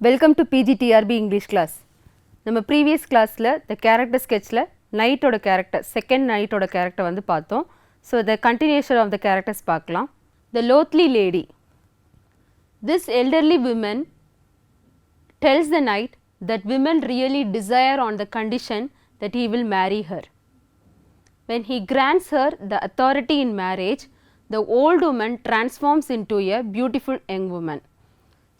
Welcome to PGTRB English class நம்ம previous கிளாஸில் the character ஸ்கெட்சில் நைட்டோட கேரக்டர் செகண்ட் நைட்டோட கேரக்டர் வந்து பார்த்தோம் so the continuation of the characters பார்க்கலாம் the loathly lady this elderly women tells the knight that women really desire on the condition that he will marry her when he grants her the authority in marriage the old woman transforms into a beautiful young woman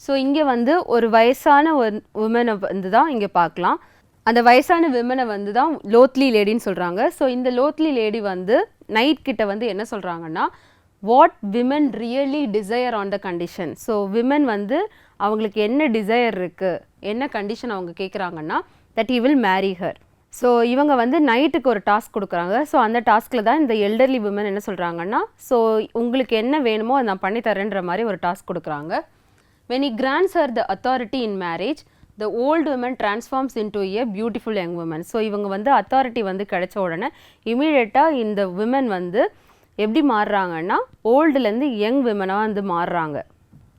so இங்கே வந்து ஒரு வயசான ஒரு உமனை வந்து தான் இங்கே பார்க்கலாம். அந்த வயசான விமனை வந்து தான் லோத்லி லேடின்னு சொல்கிறாங்க ஸோ இந்த லோத்லி லேடி வந்து நைட் கிட்ட வந்து என்ன சொல்கிறாங்கன்னா what women really desire on the condition so women வந்து அவங்களுக்கு என்ன டிசையர் இருக்குது என்ன கண்டிஷன் அவங்க கேட்குறாங்கன்னா that he will marry her so இவங்க வந்து நைட்டுக்கு ஒரு டாஸ்க் கொடுக்குறாங்க. ஸோ அந்த டாஸ்கில் தான் இந்த எல்டர்லி விமன் என்ன சொல்கிறாங்கன்னா ஸோ உங்களுக்கு என்ன வேணுமோ அதை நான் பண்ணி தரேன்ற மாதிரி ஒரு டாஸ்க் கொடுக்குறாங்க. When he grants her the authority in marriage, the old woman transforms into a beautiful young woman so இவங்க வந்து அத்தாரிட்டி வந்து கிடைச்ச உடனே இமீடியட்டாக இந்த விமன் வந்து எப்படி மாறுறாங்கன்னா ஓல்டுலேருந்து யங் விமனாக வந்து மாறுறாங்க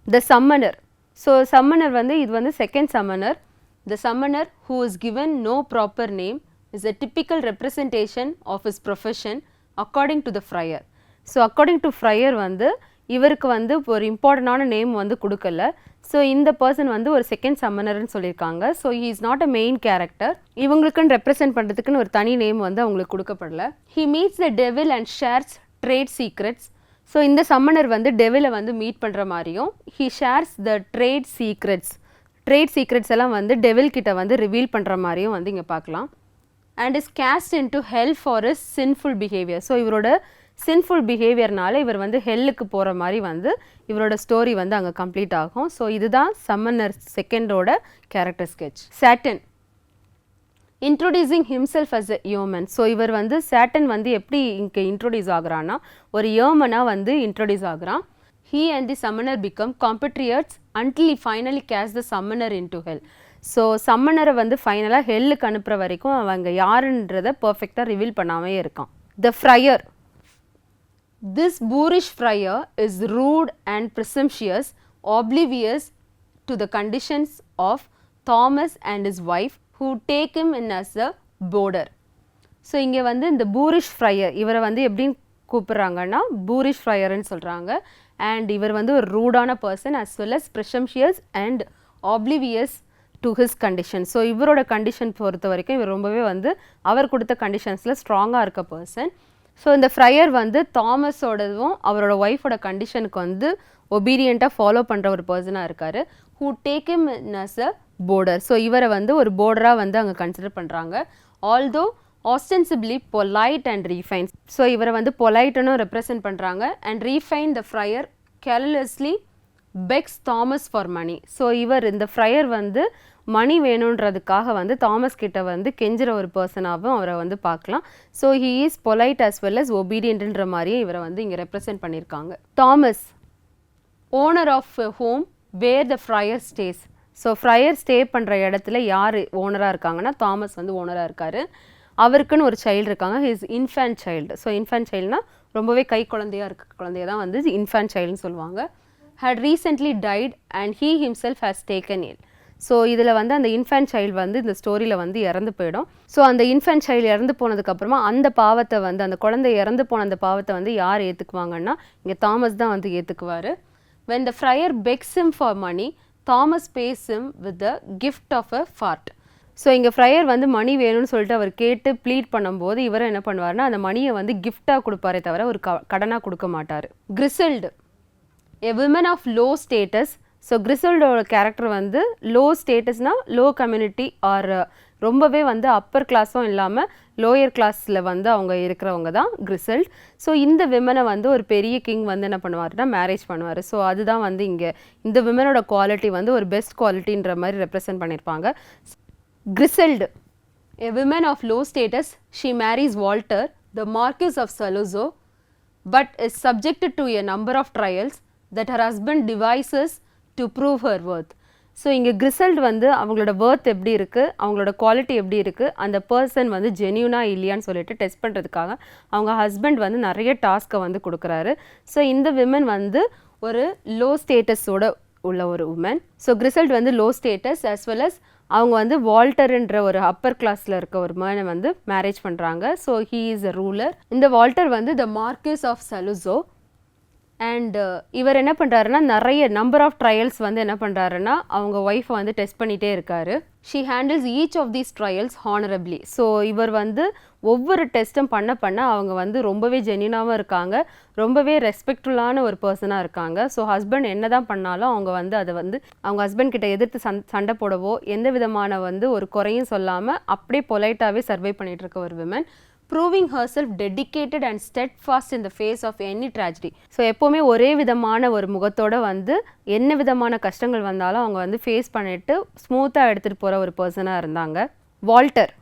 த சம்மனர் ஸோ சம்மனர் வந்து இது வந்து second summoner the summoner who is given no proper name is a typical representation of his profession according to the friar so according to friar வந்து இவருக்கு வந்து ஒரு இம்பார்ட்டண்டான நேம் வந்து கொடுக்கல. ஸோ இந்த பர்சன் வந்து ஒரு செகண்ட் சம்மனர்னு சொல்லியிருக்காங்க. So he is not a main character இவங்களுக்குன்னு represent பண்ணுறதுக்குன்னு ஒரு தனி நேம் வந்து அவங்களுக்கு கொடுக்கப்படல. He meets the devil and shares trade secrets so இந்த சம்மனர் வந்து டெவிலை வந்து மீட் பண்ணுற மாதிரியும் he shares the trade secrets trade secrets எல்லாம் வந்து டெவில் கிட்ட வந்து ரிவீல் பண்ணுற மாதிரியும் வந்து இங்கே பார்க்கலாம். And his cast into hell for his sinful behaviour so இவரோட சின்ஃபுல் பிஹேவியர்னால இவர் வந்து ஹெல்லுக்கு போகிற மாதிரி வந்து இவரோட ஸ்டோரி வந்து அங்கே கம்ப்ளீட் ஆகும். ஸோ இதுதான் summoner செகண்டோட character sketch Satan introducing himself as a yeoman so இவர் வந்து சேட்டன் வந்து எப்படி இங்கே இன்ட்ரோடியூஸ் ஆகுறான்னா ஒரு யோமனாக வந்து introduce ஆகுறான். He and the summoner become compatriots until finally casts the summoner into hell so சம்மனரை வந்து ஃபைனலாக ஹெல்லுக்கு அனுப்புகிற வரைக்கும் அவங்க யாருன்றதை பர்ஃபெக்டாக ரிவீல் பண்ணாமே இருக்கான். The friar This boorish friar is rude and presumptuous, oblivious to the conditions of Thomas and his wife who take him in as a boarder so இங்கே வந்து இந்த பூரிஷ் ஃப்ரையர் இவரை வந்து எப்படின்னு கூப்பிட்றாங்கன்னா பூரிஷ் ஃப்ரையர்னு சொல்கிறாங்க அண்ட் இவர் வந்து ஒரு ரூடான person as well as presumptuous and oblivious to his condition so இவரோட கண்டிஷன் பொறுத்த வரைக்கும் இவர் ரொம்பவே வந்து அவர் கொடுத்த கண்டிஷன்ஸில் ஸ்ட்ராங்காக இருக்க பர்சன் ஸோ இந்த ஃப்ரையர் வந்து தாமஸோடதும் அவரோட ஒய்ஃபோட கண்டிஷனுக்கு வந்து ஒபீடியண்ட்டாக ஃபாலோ பண்ணுற ஒரு பர்சனாக இருக்கார். Who take him as a boarder so இவரை வந்து ஒரு போர்டராக வந்து அங்கே கன்சிடர் பண்ணுறாங்க although ostensibly polite and refine so இவரை வந்து பொலைட்டுன்னு ரெப்ரசன்ட் பண்ணுறாங்க and refine the friar carelessly begs Thomas for money so இவர் இந்த ஃப்ரையர் வந்து மணி வேணுன்றதுக்காக வந்து தாமஸ் கிட்ட வந்து கெஞ்சுற ஒரு பர்சனாகவும் அவரை வந்து பார்க்கலாம். So he is polite as well as ஒபீடியன்ட்ன்ற மாதிரியே இவரை வந்து இங்கே ரெப்ரசென்ட் பண்ணியிருக்காங்க. Thomas owner of home where the friar stays so friar stay பண்ணுற இடத்துல யார் ஓனராக இருக்காங்கன்னா தாமஸ் வந்து ஓனராக இருக்கார். அவருக்குன்னு ஒரு சைல்டு இருக்காங்க. His infant child so infant சைல்டுனா ரொம்பவே கை குழந்தையாக இருக்க குழந்தைய தான் வந்து இன்ஃபேன்ட் சைல்டுன்னு சொல்லுவாங்க. Had recently died and he himself has taken ill so இதில் வந்து அந்த இன்ஃபேன்ட் சைல்டு வந்து இந்த ஸ்டோரியில் வந்து இறந்து போயிடும். ஸோ அந்த இன்ஃபேன்ட் சைல்டு இறந்து போனதுக்கப்புறமா அந்த பாவத்தை வந்து அந்த குழந்தை இறந்து போன அந்த பாவத்தை வந்து யார் ஏற்றுக்குவாங்கன்னா இங்கே தாமஸ் தான் வந்து ஏற்றுக்குவார் when the friar begs him for money Thomas pays him with the gift of a fart so இங்கே ஃப்ரையர் வந்து மணி வேணும்னு சொல்லிட்டு அவர் கேட்டு ப்ளீட் பண்ணும்போது இவர் என்ன பண்ணுவார்னா அந்த மணியை வந்து கிஃப்டாக கொடுப்பாரே தவிர ஒரு க கடனாக கொடுக்க மாட்டார். Griselda a women of low status so கிரிசல்டோட character வந்து லோ ஸ்டேட்டஸ்னால் லோ கம்யூனிட்டி ஆர் ரொம்பவே வந்து அப்பர் கிளாஸும் இல்லாமல் லோயர் கிளாஸில் வந்து அவங்க இருக்கிறவங்க தான் கிரிசல்ட் ஸோ இந்த விமனை வந்து ஒரு பெரிய கிங் வந்து என்ன பண்ணுவாருன்னா மேரேஜ் பண்ணுவார். ஸோ அதுதான் வந்து இங்கே இந்த விமனோட குவாலிட்டி வந்து ஒரு பெஸ்ட் குவாலிட்டின்ற மாதிரி ரெப்ரசென்ட் பண்ணியிருப்பாங்க Griselda a women of low status she marries Walter the marquis of Saluzzo but is subjected to a number of trials that her husband devises to prove her worth so இங்கே Griselda வந்து அவங்களோட worth எப்படி இருக்குது அவங்களோட quality எப்படி இருக்குது அந்த person வந்து ஜென்யூனா இல்லையான்னு சொல்லிட்டு டெஸ்ட் பண்ணுறதுக்காக அவங்க ஹஸ்பண்ட் வந்து நிறைய டாஸ்க்கை வந்து கொடுக்குறாரு. ஸோ இந்த விமன் வந்து ஒரு லோ ஸ்டேட்டஸோட உள்ள ஒரு உமன் ஸோ கிரிசல்ட் வந்து low status as well as அவங்க வந்து வால்டர்ன்ற ஒரு அப்பர் கிளாஸில் இருக்க ஒரு மேனை வந்து மேரேஜ் பண்ணுறாங்க so he is a ruler இந்த வால்டர் வந்து the marquis of Saluzzo and uh, இவர் என்ன பண்ணுறாருன்னா நிறைய நம்பர் ஆஃப் ட்ரையல்ஸ் வந்து என்ன பண்ணுறாருன்னா அவங்க ஒய்ஃபை வந்து டெஸ்ட் பண்ணிகிட்டே இருக்காரு. She handles each of these trials honourably so இவர் வந்து ஒவ்வொரு டெஸ்ட்டும் பண்ண பண்ண அவங்க வந்து ரொம்பவே ஜென்யூனாகவும் இருக்காங்க. ரொம்பவே ரெஸ்பெக்ட்ஃபுல்லான ஒரு பர்சனாக இருக்காங்க. ஸோ ஹஸ்பண்ட் என்ன தான் பண்ணாலும் அவங்க வந்து அதை வந்து அவங்க ஹஸ்பண்ட் கிட்ட எதிர்த்து சண் சண்டை போடவோ எந்த விதமான வந்து ஒரு குறையும் சொல்லாமல் அப்படியே பொலைட்டாகவே சர்வை பண்ணிகிட்டு இருக்க ஒரு women proving herself dedicated and steadfast in the face of any tragedy so எப்போவுமே ஒரே விதமான ஒரு முகத்தோட வந்து என்ன விதமான கஷ்டங்கள் வந்தாலும் அவங்க வந்து ஃபேஸ் பண்ணிட்டு ஸ்மூத்தாக எடுத்துகிட்டு போகிற ஒரு பர்சனாக இருந்தாங்க. Walter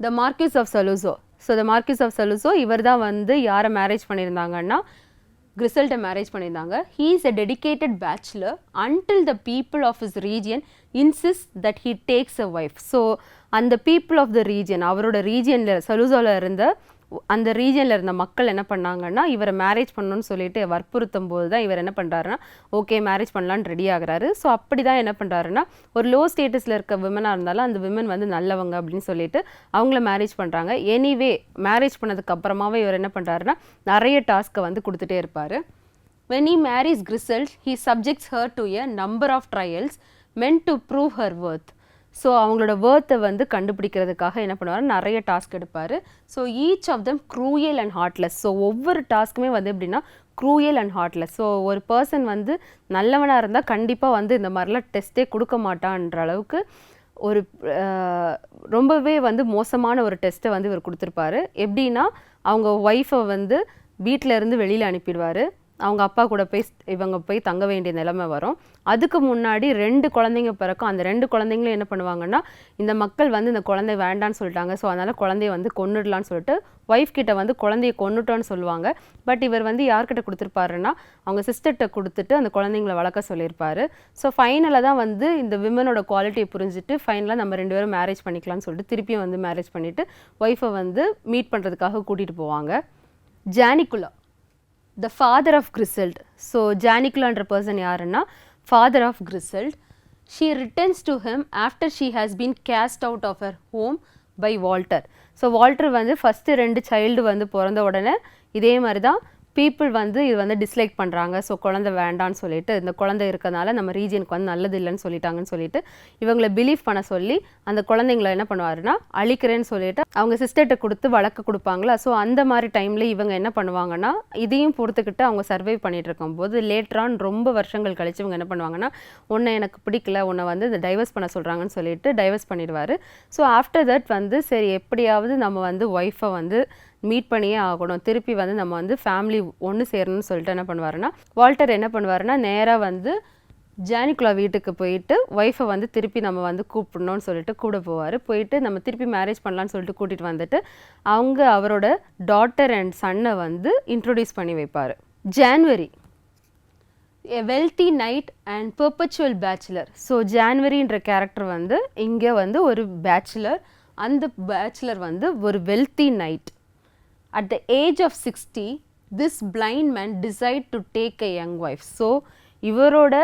the marquis of Saluzzo so the marquis of Saluzzo இவர் தான் வந்து யாரை மேரேஜ் பண்ணியிருந்தாங்கன்னா கிரிசல்ட்டை மேரேஜ் பண்ணியிருந்தாங்க. He is a dedicated bachelor until the people of his region insist that he takes a wife so அந்த பீப்புள் ஆஃப் த ரீஜியன் அவரோட ரீஜியனில் சலுசோவில் இருந்த அந்த ரீஜனில் இருந்த மக்கள் என்ன பண்ணாங்கன்னா இவரை மேரேஜ் பண்ணணும்னு சொல்லிட்டு வற்புறுத்தும் போது தான் இவர் என்ன பண்ணுறாருன்னா ஓகே மேரேஜ் பண்ணலான்னு ரெடி ஆகுறாரு. ஸோ அப்படி தான் என்ன பண்ணுறாருன்னா ஒரு லோ ஸ்டேட்டஸில் இருக்க விமனாக இருந்தாலும் அந்த விமன் வந்து நல்லவங்க அப்படின்னு சொல்லிட்டு அவங்கள மேரேஜ் பண்ணுறாங்க எனிவே மேரேஜ் பண்ணதுக்கு அப்புறமாவே இவர் என்ன பண்ணுறாருன்னா நிறைய டாஸ்க்கை வந்து கொடுத்துட்டே இருப்பார். When he marries Griselda he subjects her to a number of trials meant to prove her worth so அவங்களோட வேர்த்தை வந்து கண்டுபிடிக்கிறதுக்காக என்ன பண்ணுவார்? நிறைய டாஸ்க் எடுப்பார். So each of them cruel and heartless so ஒவ்வொரு டாஸ்க்குமே வந்து எப்படின்னா க்ரூயல் அண்ட் ஹார்ட்லெஸ் ஸோ ஒரு பர்சன் வந்து நல்லவனாக இருந்தால் கண்டிப்பாக வந்து இந்த மாதிரிலாம் டெஸ்ட்டே கொடுக்க மாட்டான்ற அளவுக்கு ஒரு ரொம்பவே வந்து மோசமான ஒரு டெஸ்ட்டை வந்து இவர் கொடுத்துருப்பாரு. எப்படின்னா அவங்க ஒய்ஃபை வந்து வீட்டில் இருந்து வெளியில் அனுப்பிடுவார். அவங்க அப்பா கூட போய் இவங்க போய் தங்க வேண்டிய நிலைமை வரும். அதுக்கு முன்னாடி ரெண்டு குழந்தைங்க பிறக்கும். அந்த ரெண்டு குழந்தைங்களும் என்ன பண்ணுவாங்கன்னா இந்த மக்கள் வந்து இந்த குழந்தை வேண்டான்னு சொல்லிட்டாங்க. ஸோ அதனால் குழந்தைய வந்து கொன்னுடலான்னு சொல்லிட்டு ஒய்ஃப் கிட்ட வந்து குழந்தைய கொன்னுட்டோன்னு சொல்லுவாங்க. பட் இவர் வந்து யார்கிட்ட கொடுத்துருப்பாருன்னா அவங்க சிஸ்டர்கிட்ட கொடுத்துட்டு அந்த குழந்தைங்களை வளர்க்க சொல்லியிருப்பாரு. ஸோ ஃபைனலாக தான் வந்து இந்த விமனோட குவாலிட்டியை புரிஞ்சுட்டு ஃபைனலாக நம்ம ரெண்டு பேரும் மேரேஜ் பண்ணிக்கலாம்னு சொல்லிட்டு திருப்பியும் வந்து மேரேஜ் பண்ணிவிட்டு ஒய்ஃபை வந்து மீட் பண்ணுறதுக்காக கூட்டிகிட்டு போவாங்க. Janicula the father of Griselda so ஜானிகுலான்ற person யாருன்னா father of Griselda she returns to him after she has been cast out of her home by Walter so Walter வந்து ஃபஸ்ட்டு ரெண்டு child வந்து பிறந்த உடனே இதே மாதிரி தான் பீப்புள் வந்து இது வந்து டிஸ்லைக் பண்ணுறாங்க ஸோ குழந்தை வேண்டான்னு சொல்லிட்டு இந்த குழந்தை இருக்கறனால நம்ம ரீஜனுக்கு வந்து நல்லது இல்லைன்னு சொல்லிட்டாங்கன்னு சொல்லிட்டு இவங்களை பிலீவ் பண்ண சொல்லி அந்த குழந்தைங்கள என்ன பண்ணுவாருன்னா அழிக்கிறேன்னு சொல்லிட்டு அவங்க சிஸ்டர்கிட்ட கொடுத்து வழக்கு கொடுப்பாங்களா? ஸோ அந்த மாதிரி டைமில் இவங்க என்ன பண்ணுவாங்கன்னா இதையும் பொறுத்துக்கிட்டு அவங்க சர்வை பண்ணிட்டு இருக்கும்போது லேட்டரான் ரொம்ப வருஷங்கள் கழிச்சு இவங்க என்ன பண்ணுவாங்கன்னா உன்னை எனக்கு பிடிக்கல உன்னை வந்து இந்த டைவர்ஸ் பண்ண சொல்கிறாங்கன்னு சொல்லிட்டு டைவர்ஸ் பண்ணிடுவார். ஸோ ஆஃப்டர் தட் வந்து சரி எப்படியாவது நம்ம வந்து ஒய்ஃபை வந்து மீட் பண்ணியே ஆகணும். திருப்பி வந்து நம்ம வந்து ஃபேமிலி ஒன்று சேரணும்னு சொல்லிட்டு என்ன பண்ணுவாருன்னா வால்டர் என்ன பண்ணுவாருன்னா நேராக வந்து ஜானிகுலா வீட்டுக்கு போயிட்டு ஒய்ஃபை வந்து திருப்பி நம்ம வந்து கூப்பிடணும்னு சொல்லிட்டு கூட போவார். போயிட்டு நம்ம திருப்பி மேரேஜ் பண்ணலான்னு சொல்லிட்டு கூட்டிகிட்டு வந்துட்டு அவங்க அவரோட டாட்டர் அண்ட் சன்னை வந்து இன்ட்ரொடியூஸ் பண்ணி வைப்பார். January a wealthy knight and perpetual bachelor so ஜான்வரின்ற character வந்து இங்கே வந்து ஒரு பேச்சுலர் அந்த பேச்சுலர் வந்து ஒரு wealthy knight at the age of sixty this blind man decide to take a young wife so இவரோட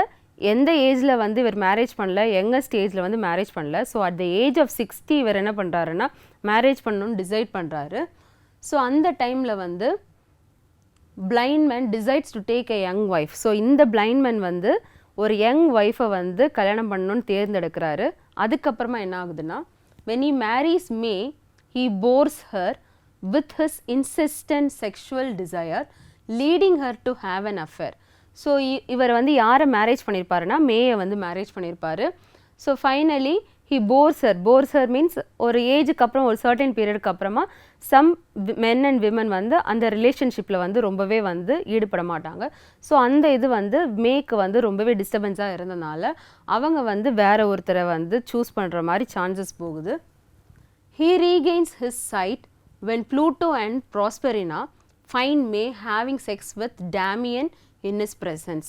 எந்த ஏஜில் வந்து இவர் மேரேஜ் பண்ணல யங்கஸ்ட் ஏஜில் வந்து மேரேஜ் பண்ணல. So at the age of sixty இவர் என்ன பண்ணுறாருன்னா மேரேஜ் பண்ணணும்னு டிசைட் பண்ணுறாரு ஸோ அந்த டைமில் வந்து blind man decides to take a young wife so இந்த பிளைண்ட் மேன் வந்து ஒரு யங் ஒய்ஃபை வந்து கல்யாணம் பண்ணணும்னு தேர்ந்தெடுக்கிறாரு. அதுக்கப்புறமா என்ன ஆகுதுன்னா when he marries May he bores her with his insistent sexual desire leading her to have an affair. So இவர் வந்து யாரை மேரேஜ் பண்ணியிருப்பாருன்னா மேயை வந்து மேரேஜ் பண்ணியிருப்பாரு so finally he bores her bores her means ஒரு ஏஜுக்கு அப்புறம் ஒரு சர்டன் பீரியடுக்கு அப்புறமா சம் மென் அண்ட் விமன் வந்து அந்த ரிலேஷன்ஷிப்பில் வந்து ரொம்பவே வந்து ஈடுபட மாட்டாங்க. ஸோ அந்த இது வந்து மேக்கு வந்து ரொம்பவே டிஸ்டர்பன்ஸாக இருந்தனால அவங்க வந்து வேற ஒருத்தரை வந்து சூஸ் பண்ணுற மாதிரி சான்சஸ் போகுது. He regains his sight when Pluto and Prosperina find May having sex with Damien in his presence.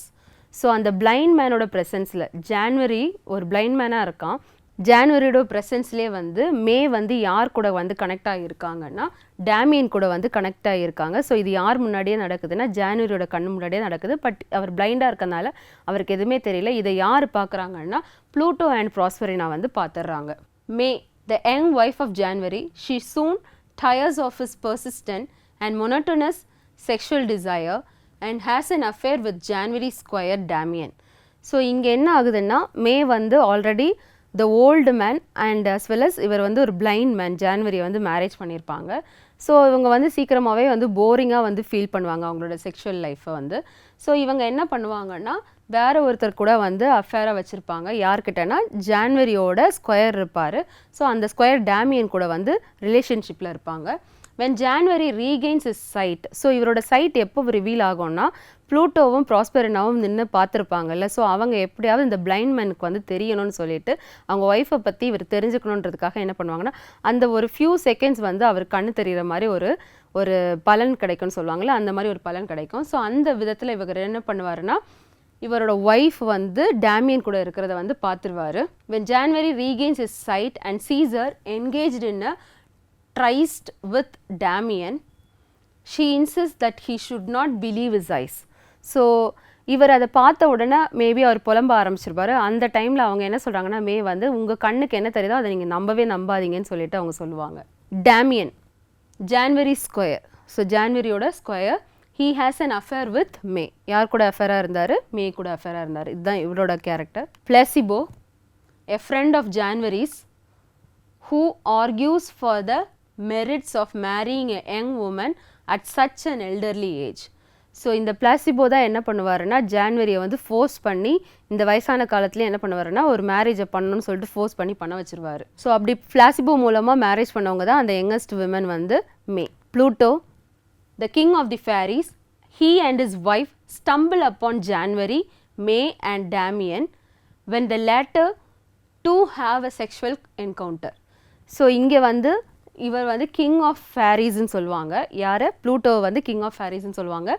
So அந்த பிளைண்ட் மேனோட ப்ரெசன்ஸில் ஜான்வரி ஒரு பிளைண்ட் மேனாக இருக்கான். ஜான்வரியோட ப்ரெசன்ஸ்லேயே வந்து மே வந்து யார் கூட வந்து கனெக்ட் ஆகியிருக்காங்கன்னா டேமியன் கூட வந்து கனெக்ட் ஆகியிருக்காங்க. ஸோ இது யார் முன்னாடியே நடக்குதுன்னா ஜான்வரியோட கண் முன்னாடியே நடக்குது. பட் அவர் பிளைண்டாக இருக்கனால அவருக்கு எதுவுமே தெரியல. இதை யார் பார்க்குறாங்கன்னா ப்ளூட்டோ அண்ட் ப்ராஸ்பரினா வந்து பார்த்துடுறாங்க. May the young wife of January she soon tires of his persistent and monotonous sexual desire and has an affair with January Squire Damien. So இங்கே என்ன ஆகுதுன்னா மே வந்து already the old man and as well as இவர் வந்து ஒரு blind man ஜான்வரியை வந்து marriage பண்ணியிருப்பாங்க so இவங்க வந்து சீக்கிரமாகவே வந்து போரிங்காக வந்து ஃபீல் பண்ணுவாங்க அவங்களோட செக்ஷுவல் லைஃப்பை வந்து ஸோ இவங்க என்ன பண்ணுவாங்கன்னா வேறு ஒருத்தர் கூட வந்து அஃபேராக வச்சுருப்பாங்க. யார்கிட்டனா ஜான்வரியோட ஸ்கொயர் இருப்பார். ஸோ அந்த ஸ்கொயர் டேமியன் கூட வந்து ரிலேஷன்ஷிப்பில் இருப்பாங்க. When January regains his sight so இவரோட சைட் எப்போ ரிவீல் ஆகும்னா ப்ளூட்டோவும் ப்ராஸ்பெரினாவும் நின்று பார்த்துருப்பாங்கல்ல. ஸோ அவங்க எப்படியாவது இந்த பிளைண்ட் மேனுக்கு வந்து தெரியணும்னு சொல்லிட்டு அவங்க ஒய்ஃபை பற்றி இவர் தெரிஞ்சுக்கணுன்றதுக்காக என்ன பண்ணுவாங்கன்னா அந்த ஒரு ஃபியூ செகண்ட்ஸ் வந்து அவர் கண்ணு தெரிகிற மாதிரி ஒரு ஒரு பலன் கிடைக்கும்னு சொல்லுவாங்கள்ல அந்த மாதிரி ஒரு பலன் கிடைக்கும். ஸோ அந்த விதத்தில் இவர் என்ன பண்ணுவாருன்னா இவரோட ஒய்ஃப் வந்து டேமியன் கூட இருக்கிறத வந்து பார்த்துருவாரு. When January regains his sight and sees her engaged in a tryst with Damien she insists that he should not believe his eyes so இவர் அதை பார்த்த உடனே மேபி அவர் புலம்ப ஆரம்பிச்சிருப்பாரு. அந்த டைமில் அவங்க என்ன சொல்கிறாங்கன்னா மே வந்து உங்கள் கண்ணுக்கு என்ன தெரியுதோ அதை நீங்கள் நம்பவே நம்பாதீங்கன்னு சொல்லிட்டு அவங்க சொல்லுவாங்க. Damian January squire so ஜான்வரியோட squire he has an affair with May யார் கூட அஃபேராக இருந்தார்? மே கூட அஃபேராக இருந்தார். இதுதான் இவரோட character Placebo a friend of January's who argues for the merits of marrying a young woman at such an elderly age so இந்த Placebo தான் என்ன பண்ணுவாருன்னா ஜான்வரியை வந்து ஃபோர்ஸ் பண்ணி இந்த வயசான காலத்துலேயே என்ன பண்ணுவாருன்னா ஒரு மேரேஜை பண்ணணும்னு சொல்லிட்டு ஃபோர்ஸ் பண்ணி பண்ண வச்சுருவார். ஸோ அப்படி பிளாசிபோ மூலமாக மேரேஜ் பண்ணவங்க தான் அந்த யங்கஸ்ட் விமன் வந்து May Pluto the king of the fairies, he and his wife stumble upon January, May, and Damien when the latter two have a sexual encounter. So இங்கே வந்து இவர் வந்து கிங் ஆஃப் ஃபேரிஸ்ன்னு சொல்லுவாங்க. யாரை? ப்ளூட்டோ வந்து king of ஃபேரிஸ்ன்னு சொல்லுவாங்க.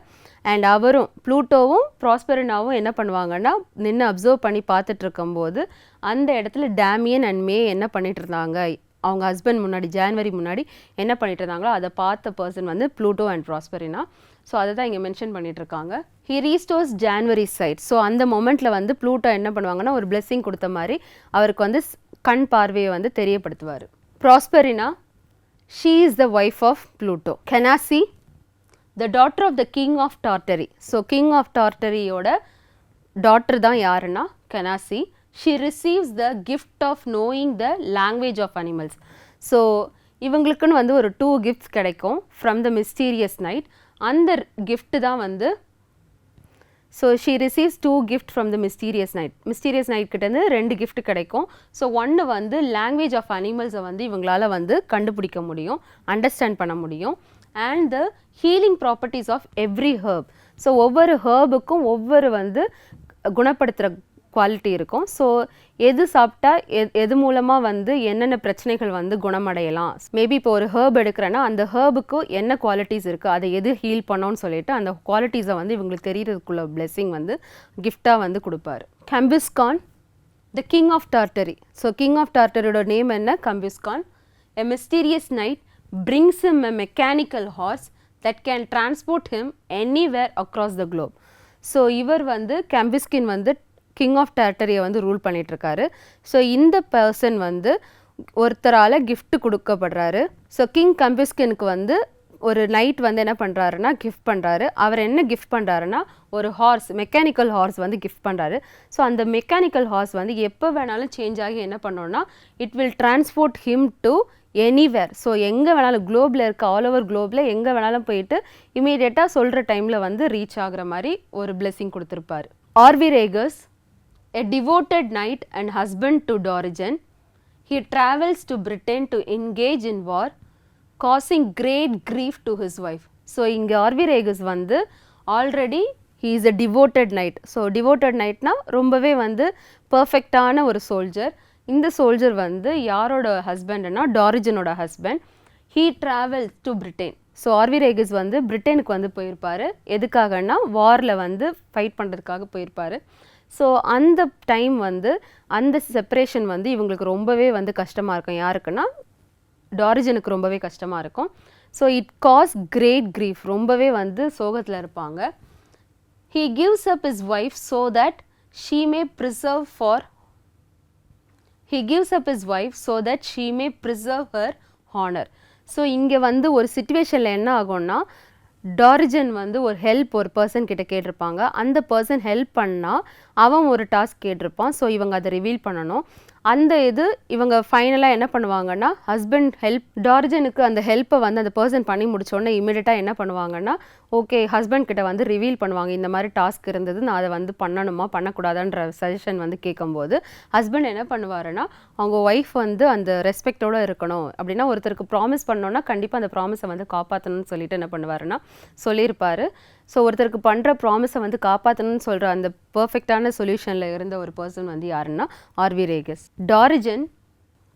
And அவரும் ப்ளூட்டோவும் ப்ராஸ்பெரினாவும் என்ன பண்ணுவாங்கன்னா நின்று அப்சர்வ் பண்ணி பார்த்துட்டு இருக்கும்போது அந்த இடத்துல டேமியன் அண்ட் மே என்ன பண்ணிட்டு இருந்தாங்க? அவங்க ஹஸ்பண்ட் முன்னாடி ஜான்வரி முன்னாடி என்ன பண்ணிட்டு இருந்தாங்களோ அதை பார்த்த பர்சன் வந்து ப்ளூட்டோ அண்ட் ப்ராஸ்பரினா ஸோ அதை தான் இங்கே மென்ஷன் பண்ணிட்டு இருக்காங்க he restores January sight so அந்த மொமெண்ட்டில் வந்து ப்ளூட்டோ என்ன பண்ணுவாங்கன்னா ஒரு பிளெஸ்ஸிங் கொடுத்த மாதிரி அவருக்கு வந்து ஸ்- கண் பார்வையை வந்து தெரியப்படுத்துவார். Proserpina she is the wife of Pluto Canacee the daughter of the king of Tartary so king of டார்டரியோட daughter தான் யாருன்னா Canacee she receives the gift of knowing the language of animals so இவங்களுக்குன்னு வந்து ஒரு two gifts கிடைக்கும். From the mysterious knight அந்த gift தான் வந்து so she receives two gift from the mysterious knight mysterious knight கிட்டேருந்து ரெண்டு கிஃப்ட் கிடைக்கும். So ஒன்று வந்து லாங்குவேஜ் ஆஃப் அனிமல்ஸை வந்து இவங்களால வந்து கண்டுபிடிக்க முடியும் அண்டர்ஸ்டாண்ட் பண்ண முடியும். And the healing properties of every herb so ஒவ்வொரு ஹர்புக்கும் ஒவ்வொரு வந்து குணப்படுத்துகிற குவாலிட்டி இருக்கும். ஸோ எது சாப்பிட்டா எ எது மூலமாக வந்து என்னென்ன பிரச்சனைகள் வந்து குணமடையலாம்? மேபி இப்போ ஒரு ஹேர்ப் எடுக்கிறேன்னா அந்த ஹேர்புக்கு என்ன குவாலிட்டிஸ் இருக்குது அதை எது ஹீல் பண்ணோன்னு சொல்லிட்டு அந்த குவாலிட்டிஸை வந்து இவங்களுக்கு தெரியறதுக்குள்ள பிளெஸ்ஸிங் வந்து கிஃப்டாக வந்து கொடுப்பாரு. Cambyuskan the king of Tartary so king of டார்டரியோட name என்ன? Cambyuskan a mysterious knight brings him a mechanical horse that can transport him anywhere across the globe so இவர் வந்து கம்பிஸ்கின் வந்து கிங் ஆஃப் டார்டரியை வந்து ரூல் பண்ணிகிட்ருக்காரு so இந்த person வந்து ஒருத்தரால் கிஃப்ட் கொடுக்கப்படுறாரு. ஸோ கிங் கம்பிஸ்கினுக்கு வந்து ஒரு நைட் வந்து என்ன பண்ணுறாருன்னா கிஃப்ட் பண்ணுறாரு அவர் என்ன கிஃப்ட் பண்ணுறாருன்னா ஒரு ஹார்ஸ் மெக்கானிக்கல் ஹார்ஸ் வந்து கிஃப்ட் பண்ணுறாரு ஸோ அந்த மெக்கானிக்கல் ஹார்ஸ் வந்து எப்போ வேணாலும் சேஞ்ச் ஆகி என்ன பண்ணோன்னா it will transport him to anywhere so எங்கே வேணாலும் குளோபில் இருக்க ஆல் ஓவர் குளோபில் எங்கே வேணாலும் போயிட்டு இமீடியட்டாக சொல்கிற டைமில் வந்து ரீச் ஆகிற மாதிரி ஒரு பிளெஸ்ஸிங் கொடுத்துருப்பாரு. Arveragus a devoted knight and husband to Dorigen, he travels to Britain to engage in war, causing great grief to his wife. So இங்கே ஆர்வி ரேகஸ் வந்து already he is a devoted knight so devoted நைட்னா ரொம்பவே வந்து பர்ஃபெக்டான ஒரு soldier இந்த soldier வந்து யாரோட ஹஸ்பண்ட்னா டாரிஜனோட husband he travel to Britain so Arveragus வந்து பிரிட்டனுக்கு வந்து போயிருப்பாரு. எதுக்காகன்னா வாரில் வந்து ஃபைட் பண்ணுறதுக்காக போயிருப்பார். ஸோ அந்த டைம் வந்து அந்த செப்பரேஷன் வந்து இவங்களுக்கு ரொம்பவே வந்து கஷ்டமாக இருக்கும். யாருக்குன்னா டாரிஜனுக்கு ரொம்பவே கஷ்டமாக இருக்கும். So it causes great grief ரொம்பவே வந்து சோகத்தில் இருப்பாங்க. He gives up his wife so that she may preserve for he gives up his wife so that she may preserve her honour so இங்கே வந்து ஒரு சுச்சுவேஷனில் என்ன ஆகும்னா டாரிஜன் வந்து ஒரு ஹெல்ப் ஒரு பர்சன் கிட்ட கேட்டிருப்பாங்க. அந்த பர்சன் ஹெல்ப் பண்ணால் அவன் ஒரு டாஸ்க் கேட்டிருப்பான். ஸோ இவங்க அதை ரிவீல் பண்ணணும். அந்த இது இவங்க ஃபைனலாக என்ன பண்ணுவாங்கன்னா ஹஸ்பண்ட் ஹெல்ப் டார்ஜனுக்கு அந்த ஹெல்ப்பை வந்து அந்த பர்சன் பண்ணி முடிச்சோடனே இமீடியட்டாக என்ன பண்ணுவாங்கன்னா ஓகே ஹஸ்பண்ட் கிட்ட வந்து ரிவீல் பண்ணுவாங்க இந்த மாதிரி டாஸ்க் இருந்தது நான் அதை வந்து பண்ணணுமா பண்ணக்கூடாதான்ற சஜஷன் வந்து கேட்கும்போது ஹஸ்பண்ட் என்ன பண்ணுவாருன்னா அவங்க ஒய்ஃப் வந்து அந்த ரெஸ்பெக்டோடு இருக்கணும். அப்படின்னா ஒருத்தருக்கு ப்ராமிஸ் பண்ணோன்னா கண்டிப்பாக அந்த ப்ராமிஸை வந்து காப்பாற்றணும்னு சொல்லிட்டு என்ன பண்ணுவாருன்னா சொல்லியிருப்பார். ஸோ ஒருத்தருக்கு பண்ணுற ப்ராமிஸை வந்து காப்பாற்றணும்னு சொல்கிற அந்த பர்ஃபெக்டான சொல்யூஷனில் இருந்த ஒரு பர்சன் வந்து யாருன்னா Arveragus Dorigen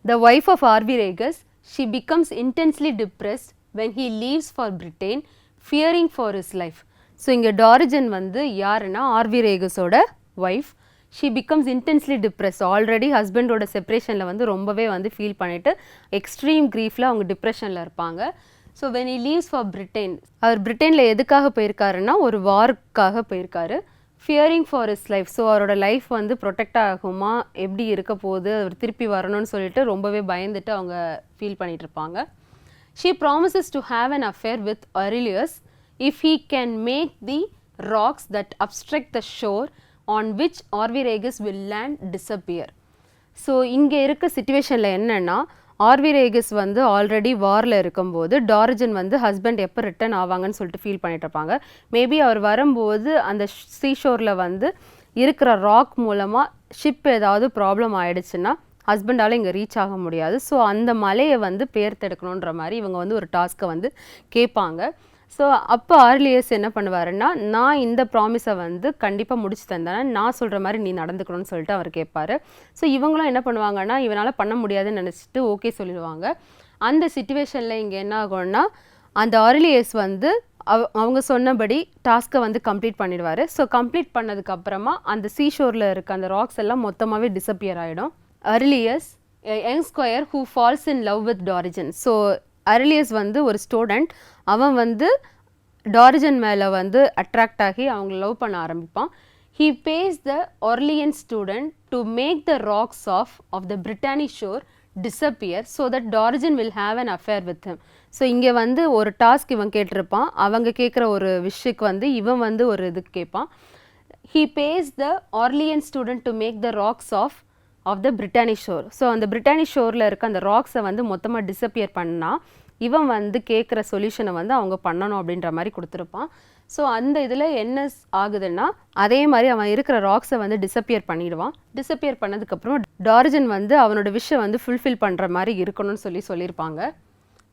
the wife of Arveragus she becomes intensely depressed when he leaves for Britain fearing for his life so இங்கே டாரிஜன் வந்து யாருன்னா ஆர்வி ரேகஸோட wife she becomes intensely depress already ஹஸ்பண்டோட செப்ரேஷனில் வந்து ரொம்பவே வந்து ஃபீல் பண்ணிவிட்டு எக்ஸ்ட்ரீம் க்ரீஃபில் அவங்க டிப்ரெஷனில் இருப்பாங்க. So when he leaves for Britain அவர் பிரிட்டனில் எதுக்காக போயிருக்காருன்னா ஒரு வார்க்காக போயிருக்காரு. Fearing for his life so அவரோட லைஃப் வந்து ப்ரொடெக்ட் ஆகுமா? எப்படி இருக்க போகுது? அவர் திருப்பி வரணும்னு சொல்லிட்டு ரொம்பவே பயந்துட்டு அவங்க ஃபீல் பண்ணிகிட்ருப்பாங்க இருப்பாங்க. Promises to have an affair with Aurelius if he can make the rocks that that the shore on which Arveragus will land disappear. So இங்கே இருக்க சுச்சுவேஷனில் என்னென்னா ஆர்வி ரேகிஸ் வந்து ஆல்ரெடி வாரில் இருக்கும்போது டார்ஜன் வந்து ஹஸ்பண்ட் எப்போ ரிட்டர்ன் ஆவாங்கன்னு சொல்லிட்டு ஃபீல் பண்ணிட்டு இருப்பாங்க. மேபி அவர் வரும்போது அந்த சீஷோரில் வந்து இருக்கிற ராக் மூலமாக ஷிப் ஏதாவது ப்ராப்ளம் ஆயிடுச்சுன்னா ஹஸ்பண்டால் இங்கே ரீச் ஆக முடியாது. ஸோ அந்த மலையை வந்து பேர்த்தெடுக்கணுன்ற மாதிரி இவங்க வந்து ஒரு டாஸ்க்கை வந்து கேட்பாங்க. ஸோ அப்போ ஆர்லியஸ் என்ன பண்ணுவாருன்னா நான் இந்த ப்ராமிஸை வந்து கண்டிப்பாக முடிச்சு தந்தேன். நான் சொல்கிற மாதிரி நீ நடந்துக்கணும்னு சொல்லிட்டு அவர் கேட்பாரு. ஸோ இவங்களும் என்ன பண்ணுவாங்கன்னா இவனால் பண்ண முடியாதுன்னு நினச்சிட்டு ஓகே சொல்லிடுவாங்க. அந்த சுச்சுவேஷனில் இங்கே என்ன ஆகும்னா அந்த ஆர்லியஸ் வந்து அவ அவங்க சொன்னபடி டாஸ்க்கை வந்து கம்ப்ளீட் பண்ணிடுவார். ஸோ கம்ப்ளீட் பண்ணதுக்கப்புறமா அந்த சீஷோரில் இருக்க அந்த ராக்ஸ் எல்லாம் மொத்தமாகவே டிஸப்பியர் ஆகிடும் Aurelius young squire who falls in love with Dorigen so Aurelius வந்து ஒரு ஸ்டூடெண்ட் அவன் வந்து டாரிஜன் மேலே வந்து அட்ராக்ட் ஆகி அவங்க லவ் பண்ண ஆரம்பிப்பான். He pays the Orleans student to make the rocks of of the Brittany shore disappear so that Dorigen will have an affair with him so இங்கே வந்து ஒரு டாஸ்க் இவன் கேட்டிருப்பான். அவங்க கேட்குற ஒரு விஷயக்கு வந்து இவன் வந்து ஒரு இதுக்கு கேட்பான். He pays the Orleans student to make the rocks of of the Britannic shore so அந்த பிரிட்டானிஷ் ஷோரில் இருக்க அந்த ராக்ஸை வந்து மொத்தமாக டிஸப்பியர் பண்ணால் இவன் வந்து கேட்குற சொல்யூஷனை வந்து அவங்க பண்ணணும் அப்படின்ற மாதிரி கொடுத்துருப்பான். ஸோ அந்த இதில் என்ன ஆகுதுன்னா அதே மாதிரி அவன் இருக்கிற ராக்ஸை வந்து டிஸப்பியர் பண்ணிடுவான். டிஸப்பியர் பண்ணதுக்கப்புறம் டார்ஜன் வந்து அவனோட விஷயம் வந்து ஃபுல்ஃபில் பண்ணுற மாதிரி இருக்கணும்னு சொல்லி சொல்லியிருப்பாங்க.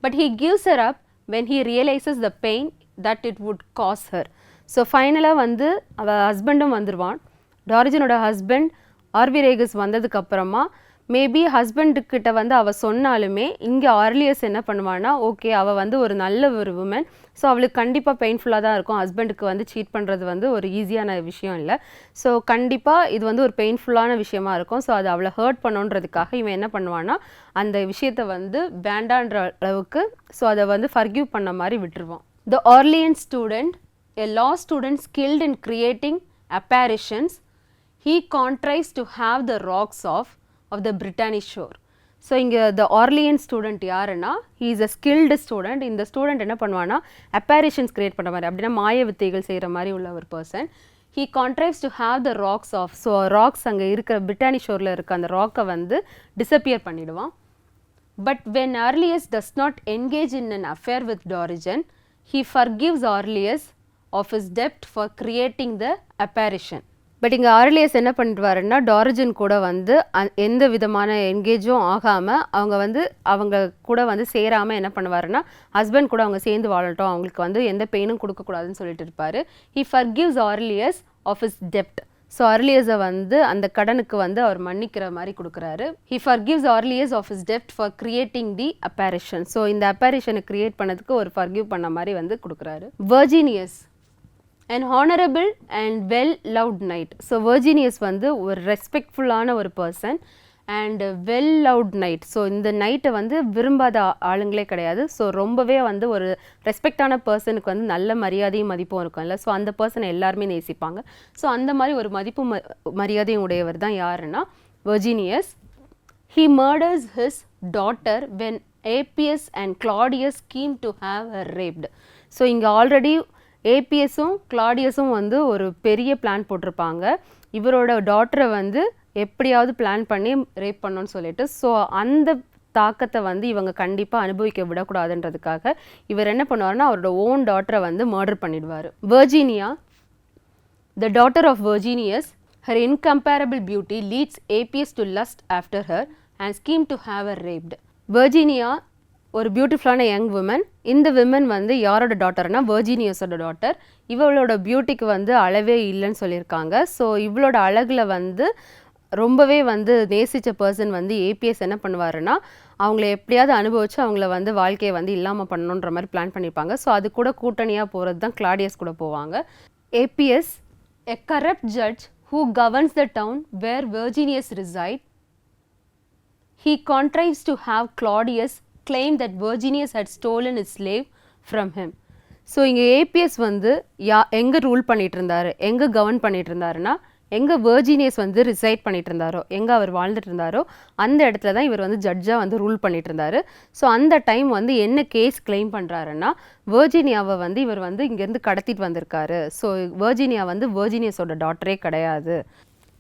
But he gives her up when he realizes the pain that it would cause her so ஃபைனலாக வந்து அவள் ஹஸ்பண்டும் வந்துடுவான் டார்ஜனோட ஹஸ்பண்ட் ஆர்வி ரேகஸ் வந்ததுக்கப்புறமா மேபி ஹஸ்பண்டுக்கிட்ட வந்து அவள் சொன்னாலுமே இங்கே ஆர்லியஸ் என்ன பண்ணுவான்னா ஓகே அவள் வந்து ஒரு நல்ல ஒரு உமன் ஸோ அவளுக்கு கண்டிப்பாக பெயின்ஃபுல்லாக தான் இருக்கும். ஹஸ்பண்டுக்கு வந்து சீட் பண்ணுறது வந்து ஒரு ஈஸியான விஷயம் இல்லை. ஸோ கண்டிப்பாக இது வந்து ஒரு பெயின்ஃபுல்லான விஷயமா இருக்கும். ஸோ அது அவளை ஹர்ட் பண்ணணுன்றதுக்காக இவன் என்ன பண்ணுவான்னா அந்த விஷயத்தை வந்து வேண்டான்ற அளவுக்கு ஸோ அதை வந்து ஃபர்கியூ பண்ண மாதிரி விட்டுருவான். The Orleans student a law student skilled in creating apparitions he contrives to have the rocks of of the Britannic shore. So இங்கே த ஆர்லியன் ஸ்டூடெண்ட் யாருன்னா he is a skilled student இந்த student என்ன பண்ணுவான்னா அப்பாரிஷன்ஸ் create பண்ணுற மாதிரி அப்படின்னா மாய வித்தைகள் செய்கிற மாதிரி உள்ள ஒரு person he contrives to have the rocks of so rocks அங்கே இருக்கிற பிரிட்டானி ஷோரில் இருக்க அந்த ராக்கை வந்து disappear பண்ணிவிடுவான் but when Aurelius does not engage in an affair with Dorigen he forgives Arlius of his dept for creating the apparition but இங்கே Aurelius என்ன பண்ணிடுவாருன்னா டாரஜன் கூட வந்து எந்த விதமான என்கேஜும் ஆகாமல் அவங்க வந்து அவங்க கூட வந்து சேராமல் என்ன பண்ணுவாருன்னா ஹஸ்பண்ட் கூட அவங்க சேர்ந்து வாழட்டும். அவங்களுக்கு வந்து எந்த பெயினும் கொடுக்கக்கூடாதுன்னு சொல்லிட்டு இருப்பார். He forgives Aurelius of his dept so அர்லியஸை வந்து அந்த கடனுக்கு வந்து அவர் மன்னிக்கிற மாதிரி கொடுக்குறாரு. He forgives Aurelius of his dept for creating the apparition so இந்த அப்பேரிஷனை கிரியேட் பண்ணதுக்கு ஒரு ஃபர்கிவ் பண்ண மாதிரி வந்து கொடுக்குறாரு. Virginius and honourable and well loved knight so Virginius வந்து ஒரு ரெஸ்பெக்ட்ஃபுல்லான ஒரு person and well loved knight so இந்த நைட்டை வந்து விரும்பாத ஆளுங்களே கிடையாது. ஸோ ரொம்பவே வந்து ஒரு ரெஸ்பெக்டான பர்சனுக்கு வந்து நல்ல மரியாதையும் மதிப்பும் இருக்கும்ல. ஸோ அந்த பர்சனை எல்லாருமே நேசிப்பாங்க. ஸோ அந்த மாதிரி ஒரு மதிப்பு ம மரியாதையும் உடையவர் தான் யாருன்னா Virginius he murders his daughter when Appius and Claudius scheme to have a raped so இங்கே ஆல்ரெடி ஏபிஎஸும் கிளாடியஸும் வந்து ஒரு பெரிய பிளான் போட்டிருப்பாங்க. இவரோட டாட்டரை வந்து எப்படியாவது பிளான் பண்ணி ரேப் பண்ணணும்னு சொல்லிட்டு ஸோ அந்த தாக்கத்தை வந்து இவங்க கண்டிப்பாக அனுபவிக்க விடக்கூடாதுன்றதுக்காக இவர் என்ன பண்ணுவார்னா அவரோட ஓன் டாட்டரை வந்து மர்டர் பண்ணிடுவார். Virginia the daughter of Virginius her incomparable beauty leads Appius to lust after her and scheme to have her raped Virginia ஒரு பியூட்டிஃபுல்லான யங் விமன் இந்த விமன் வந்து யாரோட டாட்டர்னா வெர்ஜீனியஸோட டாட்டர் இவளோட பியூட்டிக்கு வந்து அளவே இல்லைன்னு சொல்லியிருக்காங்க. ஸோ இவளோட அழகில் வந்து ரொம்பவே வந்து நேசித்த பர்சன் வந்து ஏபிஎஸ் என்ன பண்ணுவாருன்னா அவங்கள எப்படியாவது அனுபவித்து அவங்கள வந்து வாழ்க்கையை வந்து இல்லாமல் பண்ணணுன்ற மாதிரி பிளான் பண்ணியிருப்பாங்க. ஸோ அது கூட கூட்டணியாக போகிறது தான் கிளாடியஸ் கூட போவாங்க. Appius a corrupt judge who governs the town where Virginius reside he contrives to have Claudius claim that Virginius had stolen his slave from him so இங்கே ஏபிஎஸ் வந்து யா எங்கே ரூல் பண்ணிட்டு இருந்தாரு எங்கே கவர்ன் பண்ணிட்டு இருந்தாருன்னா எங்கே வர்ஜீனியஸ் வந்து ரிசைட் பண்ணிட்டு இருந்தாரோ எங்கே அவர் வாழ்ந்துட்டு இருந்தாரோ அந்த இடத்துல தான் இவர் வந்து ஜட்ஜாக வந்து ரூல் பண்ணிட்டு இருந்தாரு ஸோ அந்த டைம் வந்து என்ன கேஸ் கிளைம் பண்ணுறாருன்னா வர்ஜீனியாவை வந்து இவர் வந்து இங்கேருந்து கடத்திட்டு வந்திருக்காரு. ஸோ வர்ஜீனியா வந்து வர்ஜீனியஸோட டாட்டரே கிடையாது.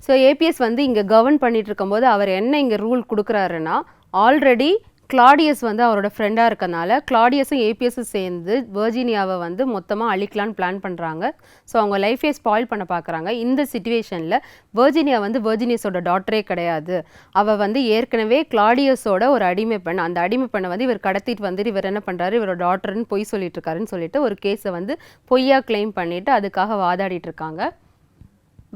ஸோ ஏபிஎஸ் வந்து இங்கே கவர்ன் பண்ணிட்டு இருக்கும்போது அவர் என்ன இங்கே ரூல் கொடுக்குறாருன்னா ஆல்ரெடி கிளாடியஸ் வந்து அவரோட ஃப்ரெண்டாக இருக்கனால கிளாடியஸும் ஏபிஎஸும் சேர்ந்து வெர்ஜீனியாவை வந்து மொத்தமாக அழிக்கலான்னு பிளான் பண்ணுறாங்க ஸோ அவங்க லைஃபே ஸ்பாயில் பண்ண பார்க்குறாங்க இந்த சுச்சுவேஷனில் வெர்ஜீனியா வந்து வெர்ஜீனியஸோட டாட்டரே கிடையாது. அவள் வந்து ஏற்கனவே கிளாடியஸோட ஒரு அடிமை பெண். அந்த அடிமை பெண்ணை வந்து இவர் கடத்திட்டு வந்துட்டு இவர் என்ன பண்ணுறாரு இவரோட டாட்டர்னு பொய் சொல்லிட்டு இருக்காருன்னு சொல்லிட்டு ஒரு கேஸை வந்து பொய்யா கிளைம் பண்ணிவிட்டு அதுக்காக வாதாடிட்டு இருக்காங்க.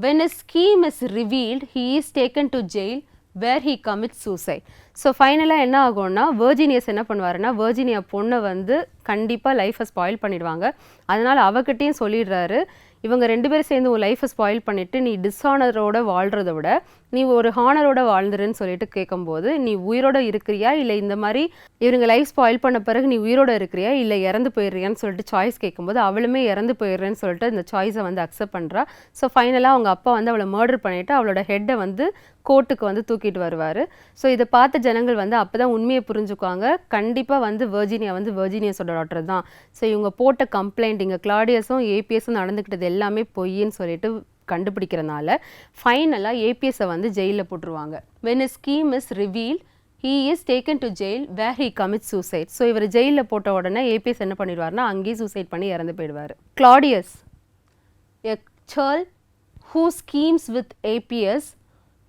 When a scheme is revealed he is taken to jail where he commit suicide so ஃபைனலாக என்ன ஆகும்னா வேர்ஜினியஸ் என்ன பண்ணுவாருன்னா வேர்ஜினியா பொண்ணை வந்து கண்டிப்பாக லைஃப்பை ஸ்பாயில் பண்ணிடுவாங்க. அதனால் அவகிட்டையும் சொல்லிடுறாரு இவங்க ரெண்டு பேரும் சேர்ந்து உன் லைஃப்பை ஸ்பாயில் பண்ணிவிட்டு நீ டிஸ்ஹானரோட வாழ்கிறத விட நீ ஒரு ஹானரோட வாழ்ந்துருன்னு சொல்லிட்டு கேட்கும்போது நீ உயிரோட இருக்கிறியா? இல்லை இந்த மாதிரி இவங்க லைஃப் ஸ்பாயில் பண்ண பிறகு நீ உயிரோட இருக்கிறியா? இல்லை இறந்து போயிடுறியான்னு சொல்லிட்டு சாய்ஸ் கேட்கும்போது அவளுமே இறந்து போயிடுறேன்னு சொல்லிட்டு இந்த சாய்ஸை வந்து அக்செப்ட் பண்ணுறா ஸோ ஃபைனலாக அவங்க அப்பா வந்து அவளை மர்டர் பண்ணிவிட்டு அவளோட ஹெட்டை வந்து கோர்ட்டுக்கு வந்து தூக்கிட்டு வருவார். ஸோ இதை பார்த்த ஜனங்கள் வந்து அப்போ தான் உண்மையை புரிஞ்சுக்குவாங்க. கண்டிப்பாக வந்து வெர்ஜீனியா வந்து வெர்ஜீனியஸோட டாக்டர் தான். ஸோ இவங்க போட்ட கம்ப்ளைண்ட் இங்கே கிளாடியஸும் ஏபிஎஸும் நடந்துக்கிட்டது எல்லாமே பொய்ன்னு சொல்லிட்டு கண்டுபிடிக்கிறனால ஃபைனலாக ஏபிஎஸை வந்து ஜெயிலில் போட்டுருவாங்க when scheme is reveal he is taken to jail where he commit suicide so இவர் ஜெயிலில் போட்ட உடனே ஏபிஎஸ் என்ன பண்ணிடுவார்னா அங்கேயே சூசைட் பண்ணி இறந்து போயிடுவார் Claudius a churl who schemes with Appius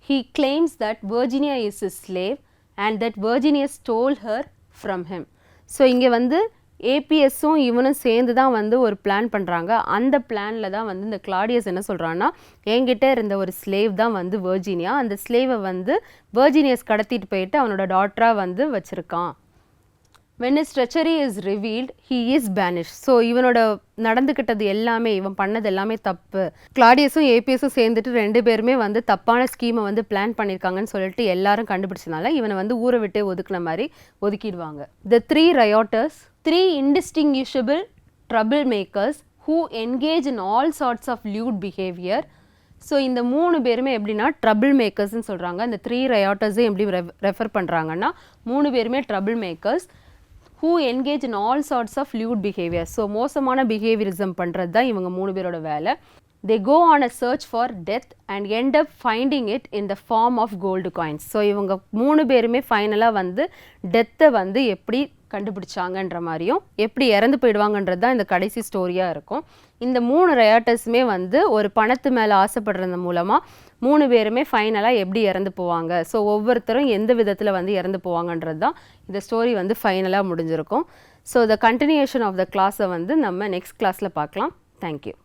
he claims that Virginia is his slave and that Virginia stole her from him so இங்கே வந்து ஏபிஎஸ்ஸும் இவனும் சேர்ந்து தான் வந்து ஒரு பிளான் பண்ணுறாங்க அந்த பிளானில் தான் வந்து இந்த கிளாடியஸ் என்ன சொல்கிறான்னா என்கிட்ட இருந்த ஒரு ஸ்லேவ் தான் வந்து வேர்ஜீனியா அந்த ஸ்லேவை வந்து வேர்ஜீனியஸ் கடத்திட்டு போயிட்டு அவனோட டாட்டராக வந்து வச்சுருக்கான். When his treachery is revealed he is banish so இவனோட நடந்துக்கிட்டது எல்லாமே இவன் பண்ணது எல்லாமே தப்பு. கிளாடியஸும் ஏபிஎஸும் சேர்ந்துட்டு ரெண்டு பேருமே வந்து தப்பான ஸ்கீமை வந்து பிளான் பண்ணியிருக்காங்கன்னு சொல்லிட்டு எல்லாரும் கண்டுபிடிச்சனால இவனை வந்து ஊரை விட்டு ஒதுக்குன மாதிரி ஒதுக்கிடுவாங்க. The three rioters three indistinguishable trouble makers who engage in all sorts of lewd behaviour so இந்த மூணு பேருமே எப்படின்னா ட்ரபிள் மேக்கர்ஸ்னு சொல்கிறாங்க இந்த த்ரீ ரயாட்டர்ஸே எப்படி ரெஃபர் பண்ணுறாங்கன்னா மூணு பேருமே trouble makers who engage in all sorts of lewd behaviour so மோசமான பிஹேவியரிசம் பண்ணுறது தான் இவங்க மூணு பேரோட வேலை. They go on a search for death and end up finding it in the form of gold coins so இவங்க மூணு பேருமே ஃபைனலாக வந்து டெத்தை வந்து எப்படி கண்டுபிடிச்சாங்கன்ற மாதிரியும் எப்படி இறந்து போயிடுவாங்கன்றது தான் இந்த கடைசி ஸ்டோரியாக இருக்கும். இந்த மூணு ரயாட்டர்ஸுமே வந்து ஒரு பணத்து மேலே ஆசைப்படுறது மூலமாக மூணு பேருமே ஃபைனலாக எப்படி இறந்து போவாங்க? ஸோ ஒவ்வொருத்தரும் எந்த விதத்தில் வந்து இறந்து போவாங்கன்றது தான் இந்த ஸ்டோரி வந்து ஃபைனலாக முடிஞ்சிருக்கும். So the continuation of the கிளாஸை வந்து நம்ம நெக்ஸ்ட் கிளாஸில் பார்க்கலாம். தேங்க்யூ